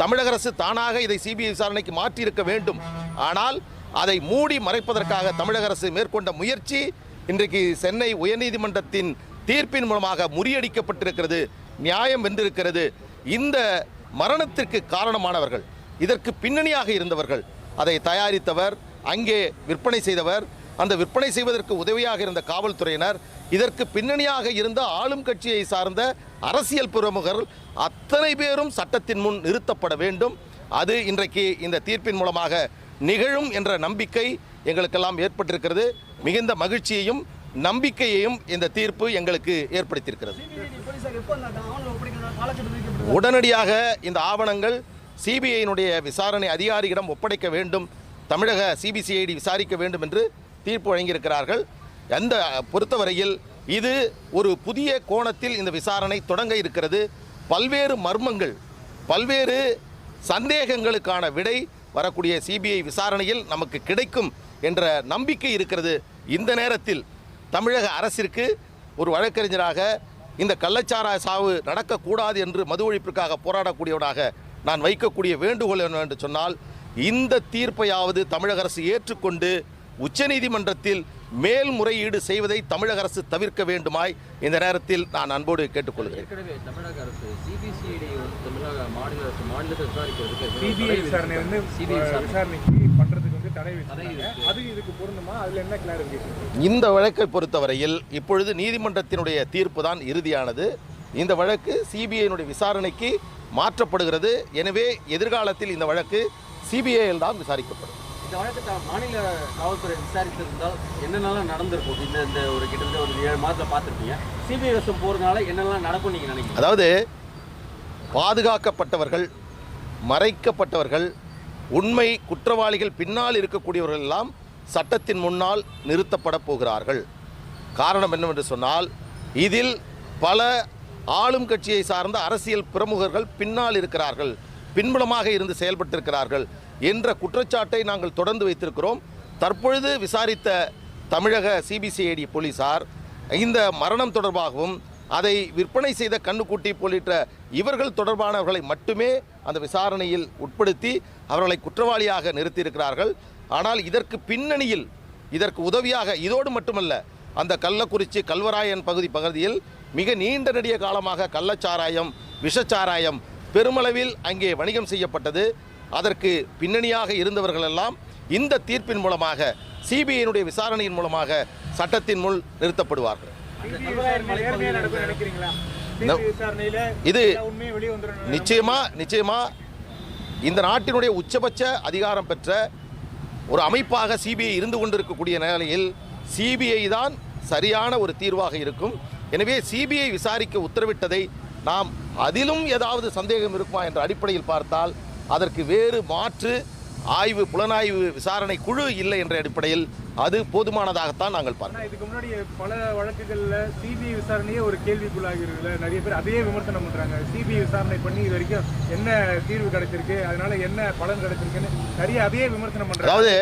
தமிழக அரசு தானாக இதை சிபிஐ விசாரணைக்கு மாற்றியிருக்க வேண்டும். ஆனால் அதை மூடி மறைப்பதற்காக தமிழக அரசு மேற்கொண்ட முயற்சி இன்றைக்கு சென்னை உயர்நீதிமன்றத்தின் தீர்ப்பின் மூலமாக முறியடிக்கப்பட்டிருக்கிறது நியாயம் வென்றிருக்கிறது. இந்த மரணத்திற்கு காரணமானவர்கள் இதற்கு பின்னணியாக இருந்தவர்கள் அதை தயாரித்தவர் அங்கே விற்பனை செய்தவர் அந்த விற்பனை செய்வதற்கு உதவியாக இருந்த காவல்துறையினர் இதற்கு பின்னணியாக இருந்த ஆளும் கட்சியை சார்ந்த அரசியல் பிரமுகர்கள் அத்தனை பேரும் சட்டத்தின் முன் நிறுத்தப்பட வேண்டும். அது இன்றைக்கு இந்த தீர்ப்பின் மூலமாக நிகழும் என்ற நம்பிக்கை எங்களுக்கெல்லாம் ஏற்பட்டிருக்கிறது. மிகுந்த மகிழ்ச்சியையும் நம்பிக்கையையும் இந்த தீர்ப்பு எங்களுக்கு ஏற்படுத்தியிருக்கிறது. உடனடியாக இந்த ஆவணங்கள் சிபிஐயினுடைய விசாரணை அதிகாரியிடம் ஒப்படைக்க வேண்டும். தமிழக சிபிசிஐடி விசாரிக்க வேண்டும் என்று தீர்ப்பு வழங்கியிருக்கிறார்கள். அந்த பொறுத்தவரையில் இது ஒரு புதிய கோணத்தில் இந்த விசாரணை தொடங்க இருக்கிறது. பல்வேறு மர்மங்கள் பல்வேறு சந்தேகங்களுக்கான விடை வரக்கூடிய சிபிஐ விசாரணையில் நமக்கு கிடைக்கும் என்ற நம்பிக்கை இருக்கிறது. இந்த நேரத்தில் தமிழக அரசிற்கு ஒரு வழக்கறிஞராக இந்த கள்ளச்சாரா சாவு நடக்கக்கூடாது என்று மது ஒழிப்பிற்காக போராடக்கூடியவனாக நான் வைக்கக்கூடிய வேண்டுகோள் என்று சொன்னால் இந்த தீர்ப்பையாவது தமிழக அரசு ஏற்றுக்கொண்டு உச்சநீதிமன்றத்தில் மேல்முறையீடு செய்வதை தமிழக அரசு தவிர்க்க வேண்டுமாய் இந்த நேரத்தில் நான் அன்போடு கேட்டுக்கொள்கிறேன். ஏற்கனவே தமிழக அரசு சிபிசிஐடி வந்து தமிழக மாநில அரசு மாநிலத்தை விசாரிக்கிறதுக்கு சிபிஐ விசாரணை வந்து சிபிஐ விசாரணை. விசாரணைக்கு பண்றதுக்கு வந்து தடை தடை வச்சிருக்காங்க இருக்கு. அது இதுக்கு பொருந்துமா? அதுல என்ன கிளாரிஃபிகேஷன் இந்த வழக்கை பொறுத்தவரையில் இப்பொழுது நீதிமன்றத்தினுடைய தீர்ப்பு தான் இறுதியானது. இந்த வழக்கு சிபிஐனுடைய விசாரணைக்கு மாற்றப்படுகிறது. எனவே எதிர்காலத்தில் இந்த வழக்கு சிபிஐயில் தான் விசாரிக்கப்படும். இந்த வழக்கத்தை மாநில காவல்துறை விசாரித்திருந்தால் என்னென்னலாம் நடந்திருக்கும்? இந்த இந்த ஒரு கிட்டத்தட்ட ஒரு ஏழு மாதத்தில் பார்த்துருப்பீங்க. சிபிஐ வசம் போகிறதுனால என்னென்னலாம் நடக்கும் நீங்கள் நினைக்கிறீங்க? அதாவது பாதுகாக்கப்பட்டவர்கள் மறைக்கப்பட்டவர்கள் உண்மை குற்றவாளிகள் பின்னால் இருக்கக்கூடியவர்கள் எல்லாம் சட்டத்தின் முன்னால் நிறுத்தப்பட போகிறார்கள். காரணம் என்னவென்று சொன்னால் இதில் பல ஆளும் கட்சியை சார்ந்த அரசியல் பிரமுகர்கள் பின்னால் இருக்கிறார்கள். பின்புலமாக இருந்து செயல்பட்டிருக்கிறார்கள். என்ற குற்றச்சாட்டை நாங்கள் தொடர்ந்து வைத்திருக்கிறோம். தற்பொழுது விசாரித்த தமிழக சிபிசிஐடி போலீசார் இந்த மரணம் தொடர்பாகவும் அதை விற்பனை செய்த கண்ணுக்குட்டி போலிட்ட இவர்கள் தொடர்பானவர்களை மட்டுமே அந்த விசாரணையில் உட்படுத்தி அவர்களை குற்றவாளியாக நிறுத்தியிருக்கிறார்கள். ஆனால் இதற்கு பின்னணியில் இதற்கு உதவியாக இதோடு மட்டுமல்ல அந்த கள்ளக்குறிச்சி கல்வராயன் பகுதி பகுதியில் மிக நீண்ட நெடிய காலமாக கள்ளச்சாராயம் விஷச்சாராயம் பெருமளவில் அங்கே வணிகம் செய்யப்பட்டது. அதற்கு பின்னணியாக இருந்தவர்கள் எல்லாம் இந்த தீர்ப்பின் மூலமாக சிபிஐனுடைய விசாரணையின் மூலமாக சட்டத்தின் முன் நிறுத்தப்படுவார்கள். இது நிச்சயமா நிச்சயமா இந்த நாட்டினுடைய உச்சபட்ச அதிகாரம் பெற்ற ஒரு அமைப்பாக சிபிஐ இருந்து கொண்டிருக்கக்கூடிய நிலையில் சிபிஐ தான் சரியான ஒரு தீர்வாக இருக்கும். எனவே சிபிஐ விசாரிக்க உத்தரவிட்டதை நாம் அதிலும் ஏதாவது சந்தேகம் இருக்குமா என்ற அடிப்படையில் பார்த்தால் அதற்கு வேறு மாற்று ஆய்வு புலனாய்வு விசாரணை குழு இல்லை என்ற அடிப்படையில் அது போதுமானதாகத்தான் நாங்கள் பார்க்கிறோம். இதுக்கு முன்னாடி பல வழக்குகள்ல சிபிஐ விசாரணையே ஒரு கேள்விக்குள்ளாகிறதுல நிறைய பேர் அதையே விமர்சனம் பண்றாங்க. சிபிஐ விசாரணை பண்ணி இது வரைக்கும் என்ன தீர்வு கிடைச்சிருக்கு அதனால என்ன பலன் கிடைச்சிருக்குன்னு நிறைய அதையே விமர்சனம் பண்றாங்க. அதாவது?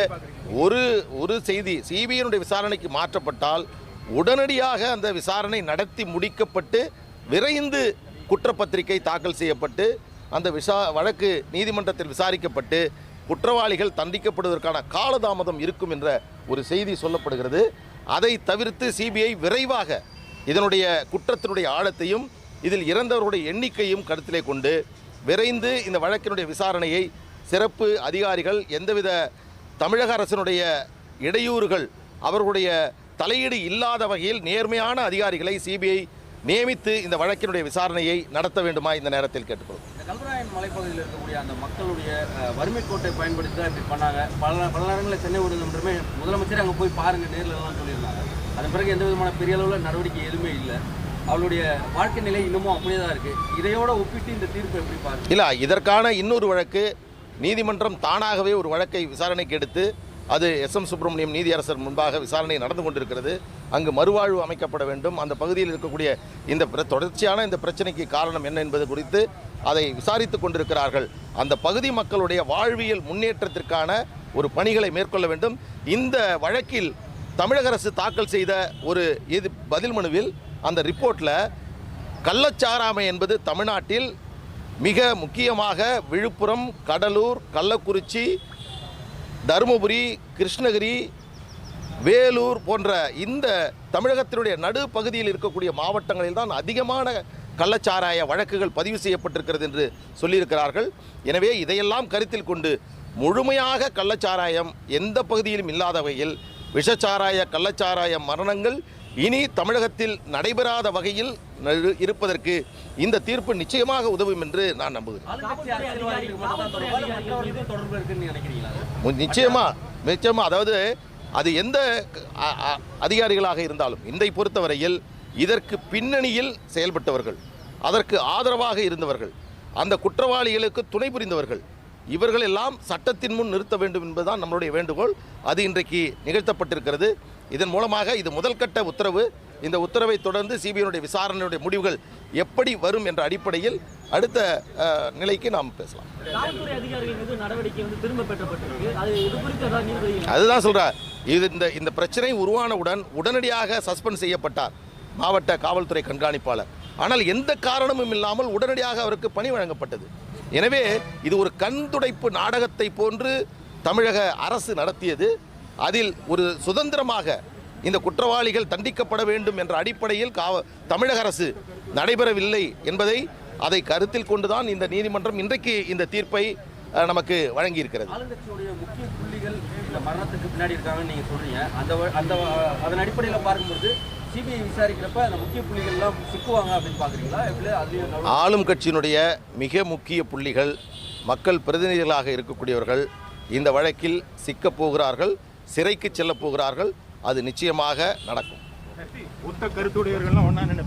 ஒரு ஒரு செய்தி சிபிஐனுடைய விசாரணைக்கு மாற்றப்பட்டால் உடனடியாக அந்த விசாரணை நடத்தி முடிக்கப்பட்டு விரைந்து குற்றப்பத்திரிகை தாக்கல் செய்யப்பட்டு அந்த விசா வழக்கு நீதிமன்றத்தில் விசாரிக்கப்பட்டு குற்றவாளிகள் தண்டிக்கப்படுவதற்கான காலதாமதம் இருக்கும் என்ற ஒரு செய்தி சொல்லப்படுகிறது. அதை தவிர்த்து சிபிஐ விரைவாக இதனுடைய குற்றத்தினுடைய ஆழத்தையும் இதில் இறந்தவருடைய எண்ணிக்கையும் கருத்திலே கொண்டு விரைந்து இந்த வழக்கினுடைய விசாரணையை சிறப்பு அதிகாரிகள் எந்தவித தமிழக அரசினுடைய இடையூறுகள் அவர்களுடைய தலையீடு இல்லாத வகையில் நேர்மையான அதிகாரிகளை சிபிஐ நியமித்து இந்த வழக்கினுடைய விசாரணையை நடத்த வேண்டுமா இந்த நேரத்தில் கேட்டுக்கொள்கிறோம் இந்த கல்வராயன் மலைப்பகுதியில் இருக்கக்கூடிய அந்த மக்களுடைய வறுமை கோட்டை பயன்படுத்தி தான் இப்படி பண்ணாங்க. பல பல நேரங்களில் சென்னை உயர்நீதிமன்றமே முதலமைச்சர் அங்கே போய் பாருங்க நேரில் எல்லாம் சொல்லியிருந்தாங்க. அதன் பிறகு எந்த விதமான பெரிய அளவில் நடவடிக்கை எதுவுமே இல்லை. அவளுடைய வாழ்க்கை நிலை இன்னமும் அப்படியே தான் இருக்கு. இதையோட ஒப்பிட்டு இந்த தீர்ப்பு எப்படி பாருங்க? இல்லை இதற்கான இன்னொரு வழக்கு நீதிமன்றம் தானாகவே ஒரு வழக்கை விசாரணைக்கு எடுத்து அது எஸ் எம் சுப்பிரமணியம் நீதியரசர் முன்பாக விசாரணை நடந்து கொண்டிருக்கிறது. அங்கு மறுவாழ்வு அமைக்கப்பட வேண்டும். அந்த பகுதியில் இருக்கக்கூடிய இந்த பிர- தொடர்ச்சியான இந்த பிரச்சனைக்கு காரணம் என்ன என்பது குறித்து அதை விசாரித்து கொண்டிருக்கிறார்கள். அந்த பகுதி மக்களுடைய வாழ்வியல் முன்னேற்றத்திற்கான ஒரு பணிகளை மேற்கொள்ள வேண்டும். இந்த வழக்கில் தமிழக அரசு தாக்கல் செய்த ஒரு இது பதில் மனுவில் அந்த ரிப்போர்ட்டில் கள்ளச்சாராமை என்பது தமிழ்நாட்டில் மிக முக்கியமாக விழுப்புரம் கடலூர் கள்ளக்குறிச்சி தருமபுரி கிருஷ்ணகிரி வேலூர் போன்ற இந்த தமிழகத்தினுடைய நடுப்பகுதியில் இருக்கக்கூடிய மாவட்டங்களில் தான் அதிகமான கள்ளச்சாராய வழக்குகள் பதிவு செய்யப்பட்டிருக்கிறது என்று சொல்லியிருக்கிறார்கள். எனவே இதையெல்லாம் கருத்தில் கொண்டு முழுமையாக கள்ளச்சாராயம் எந்த பகுதியிலும் இல்லாத வகையில் விஷச்சாராய கள்ளச்சாராய மரணங்கள் இனி தமிழகத்தில் நடைபெறாத வகையில் இருப்பதற்கு இந்த தீர்ப்பு நிச்சயமாக உதவும் என்று நான் நம்புகிறேன். நிச்சயமா நிச்சயமா. அதாவது அது எந்த அதிகாரிகளாக இருந்தாலும் இதை பொறுத்தவரையில் இதற்கு பின்னணியில் செயல்பட்டவர்கள் அதற்கு ஆதரவாக இருந்தவர்கள் அந்த குற்றவாளிகளுக்கு துணை புரிந்தவர்கள் இவர்கள் எல்லாம் சட்டத்தின் முன் நிறுத்த வேண்டும் என்பதுதான் நம்மளுடைய வேண்டுகோள். அது இன்றைக்கு நிகழ்த்தப்பட்டிருக்கிறது. இதன் மூலமாக இது முதல் கட்ட உத்தரவு. இந்த உத்தரவை தொடர்ந்து சிபிஐனுடைய விசாரணையுடைய முடிவுகள் எப்படி வரும் என்ற அடிப்படையில் அடுத்த நிலைக்கு நாம் பேசலாம். அதுதான் சொல்கிறேன் இது இந்த இந்த பிரச்சனை உருவானவுடன் உடனடியாக சஸ்பெண்ட் செய்யப்பட்டார் மாவட்ட காவல்துறை கண்காணிப்பாளர். ஆனால் எந்த காரணமும் இல்லாமல் உடனடியாக அவருக்கு பணி வழங்கப்பட்டது. எனவே இது ஒரு கண் துடைப்பு நாடகத்தை போன்று தமிழக அரசு நடத்தியது. அதில் ஒரு சுதந்திரமாக இந்த குற்றவாளிகள் தண்டிக்கப்பட வேண்டும் என்ற அடிப்படையில் காவ தமிழக அரசு நடைபெறவில்லை என்பதை அதை கருத்தில் கொண்டுதான் இந்த நீதிமன்றம் இன்றைக்கு இந்த தீர்ப்பை நமக்கு வழங்கியிருக்கிறது. ஆளுங்கட்சியுடைய முக்கிய புள்ளிகள் இந்த மரணத்துக்கு பின்னாடி இருக்காங்கன்னு நீங்க சொல்றீங்க. அந்த வ- அந்த அதன் அடிப்படையில் பார்க்கும்போது சிபிஐ விசாரிக்கிறப்ப அந்த முக்கிய புள்ளிகள் எல்லாம் சிக்குவாங்க அப்படின்னு நடுவு- ஆளும் கட்சியினுடைய மிக முக்கிய புள்ளிகள் மக்கள் பிரதிநிதிகளாக இருக்கக்கூடியவர்கள் இந்த வழக்கில் சிக்கப் போகிறார்கள் சிறைக்கு செல்லப் போகிறார்கள் அது நிச்சயமாக நடக்கும். ஒத்த கருத்துடையவர்கள்லாம் ஒன்றா நின்று